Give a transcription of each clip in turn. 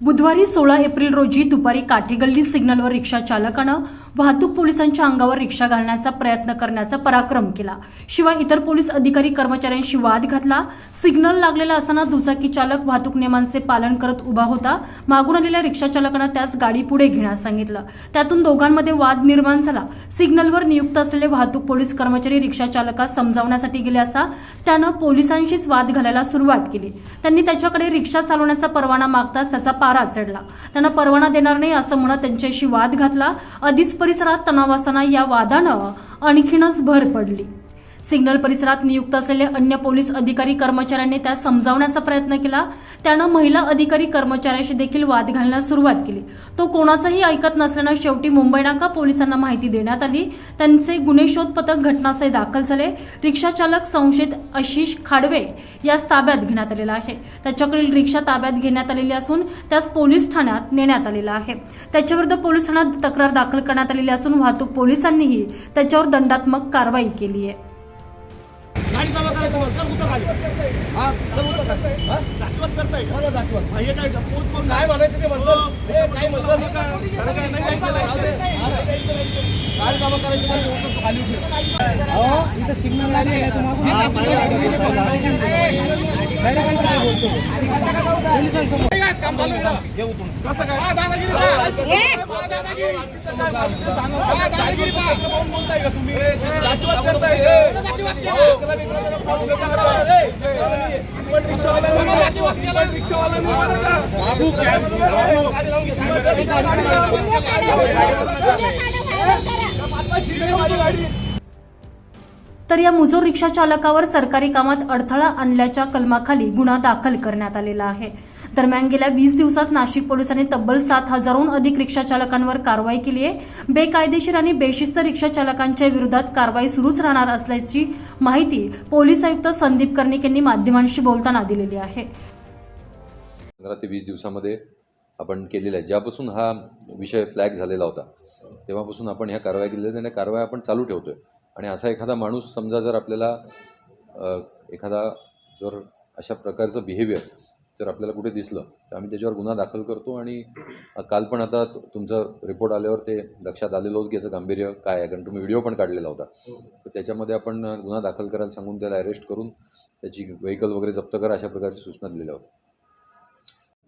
बुधवारी सोळा एप्रिल रोजी दुपारी काठेगल्ली सिग्नलवर रिक्षा चालकानं वाहतूक पोलिसांच्या अंगावर रिक्षा घालण्याचा प्रयत्न करण्याचा पराक्रम केला. शिवाय इतर पोलीस अधिकारी कर्मचाऱ्यांशी वाद घातला. सिग्नल लागलेला असताना दुचाकी चालक वाहतूक नियमांचे पालन करत उभा होता. मागून आलेल्या रिक्षा चालकानं त्यास गाडी पुढे घेण्यास सांगितलं. त्यातून दोघांमध्ये वाद निर्माण झाला. सिग्नलवर नियुक्त असलेले वाहतूक पोलीस कर्मचारी रिक्षा चालकास समजावण्यासाठी गेले असता त्यानं पोलिसांशीच वाद घालायला सुरुवात केली. त्यांनी त्याच्याकडे रिक्षा चालवण्याचा परवाना मागताच त्याचा पार चढला. त्यांना परवाना देणार नाही असं म्हणत त्यांच्याशी वाद घातला. आधीच परिसरात तणाव असताना या वादानं आणखीनच भर पडली. सिग्नल परिसरात नियुक्त असलेले अन्य पोलीस अधिकारी कर्मचाऱ्यांनी त्या समजावण्याचा प्रयत्न केला. त्यानं महिला अधिकारी कर्मचाऱ्याशी देखील वाद घालण्यास सुरुवात केली. तो कोणाचंही ऐकत नसल्यानं शेवटी मुंबई नाका पोलिसांना माहिती देण्यात आली. त्यांचे गुन्हे शोध पथक घटनास्थळी दाखल झाले. रिक्षा चालक संशयित आशिष खाडवे यास ताब्यात घेण्यात आलेला आहे. त्याच्याकडील रिक्षा ताब्यात घेण्यात आलेली असून त्यास पोलीस ठाण्यात नेण्यात आलेला आहे. त्याच्याविरुद्ध पोलीस ठाण्यात तक्रार दाखल करण्यात आलेली असून वाहतूक पोलिसांनीही त्याच्यावर दंडात्मक कारवाई केली आहे. गाडी जमा करायचं मग कर उतर खाली हा कर उतर खाली हा दाखवत करताय का दाखवत हे काय पोच पण काय म्हणायचं ते म्हणलं हे काय म्हणलं गाडी जमा करायची नाही उतर खाली उतर हो इथं सिग्नल लागले आहे तुम्हाला काम चालू आहे हे उतरून कसं काय हा, दादागिरी? हा, दादागिरी हा, बोलताय का तुम्ही जातीवाद करताय हे. अकरा विक्रेत्याला पाहून देता का? हे, हे, पण रिक्षावाल्यांनी- पण रिक्षावाल्यांनी बरं का? बाबू काय म्हणतो? बाबू, गाडी लावून घेतली. आता शिकली माझी गाडी तर या मुजोर रिक्षा चालकावर सरकारी कामात अडथळा आणल्याच्या कलमाखाली गुन्हा दाखल करण्यात आलेला आहे. दरम्यान गेल्या वीस दिवसात नाशिक पोलिसांनी तब्बल सात हजारहून अधिक रिक्षा चालकांवर कारवाई केली आहे. बेकायदेशीर आणि बेशिस्त रिक्षा चालकांच्या विरोधात कारवाई सुरूच राहणार असल्याची माहिती पोलीस आयुक्त संदीप कर्णिक यांनी माध्यमांशी बोलताना दिलेली आहे. पंधरा ते वीस दिवसामध्ये आपण केलेलं आहे. ज्यापासून हा विषय फ्लॅग झालेला होता तेव्हापासून आपण ह्या कारवाई केलेल्या आहेत आणि कारवाई आपण चालू ठेवतो आहे आणि असा एखादा माणूस समजा जर आपल्याला एखादा जर अशा प्रकारचं बिहेवियर जर आपल्याला कुठे दिसलं तर आम्ही त्याच्यावर गुन्हा दाखल करतो आणि काल पण आता तुमचं तुमचा रिपोर्ट आल्यावर ते लक्षात आलेलं होतं की याचं गांभीर्य काय आहे. कारण तुम्ही व्हिडिओ पण काढलेला होता. तर त्याच्यामध्ये आपण गुन्हा दाखल करायला सांगून त्याला अरेस्ट करून त्याची व्हेकल वगैरे जप्त करा अशा प्रकारची सूचना दिलेल्या होत्या.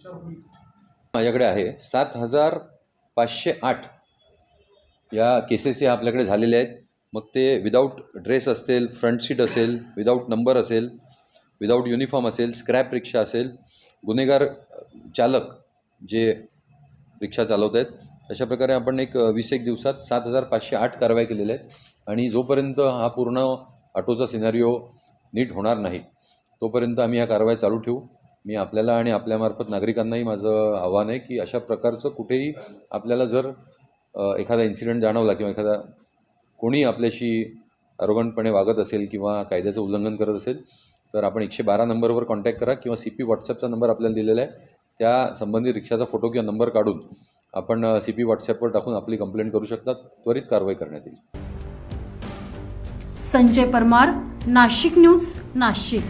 माझ्याकडे आहे. सात हजार पाचशे आठ या केसेस या आपल्याकडे झालेल्या आहेत. मग ते विदाऊट ड्रेस असेल फ्रंट सीट असेल विदाऊट नंबर असेल विदाऊट युनिफॉर्म असेल स्क्रॅप रिक्षा असेल गुन्हेगार चालक जे रिक्षा चालवत आहेत अशा प्रकारे आपण एक वीस एक दिवसात सात हजार पाचशे आठ कारवाई केलेल्या आहेत. आणि जोपर्यंत हा पूर्ण ऑटोचा सिनारिओ नीट होणार नाही तोपर्यंत आम्ही ह्या कारवाई चालू ठेवू. मी आपल्याला आणि आपल्यामार्फत नागरिकांनाही माझं आव्हान आहे की अशा प्रकारचं कुठेही आपल्याला जर एखादा इन्सिडेंट जाणवला किंवा एखादा कोणी आपल्याशी अरोगणपणे वागत असेल किंवा कायद्याचं उल्लंघन करत असेल तर आपण एकशे बारा नंबरवर कॉन्टॅक्ट करा किंवा सी पी व्हॉट्सअपचा नंबर आपल्याला दिलेला आहे. त्या संबंधित रिक्षाचा फोटो किंवा नंबर काढून आपण सी पी व्हॉट्सअपवर टाकून आपली कंप्लेंट करू शकता. त्वरित कारवाई करण्यात येईल. संजय परमार नाशिक न्यूज नाशिक.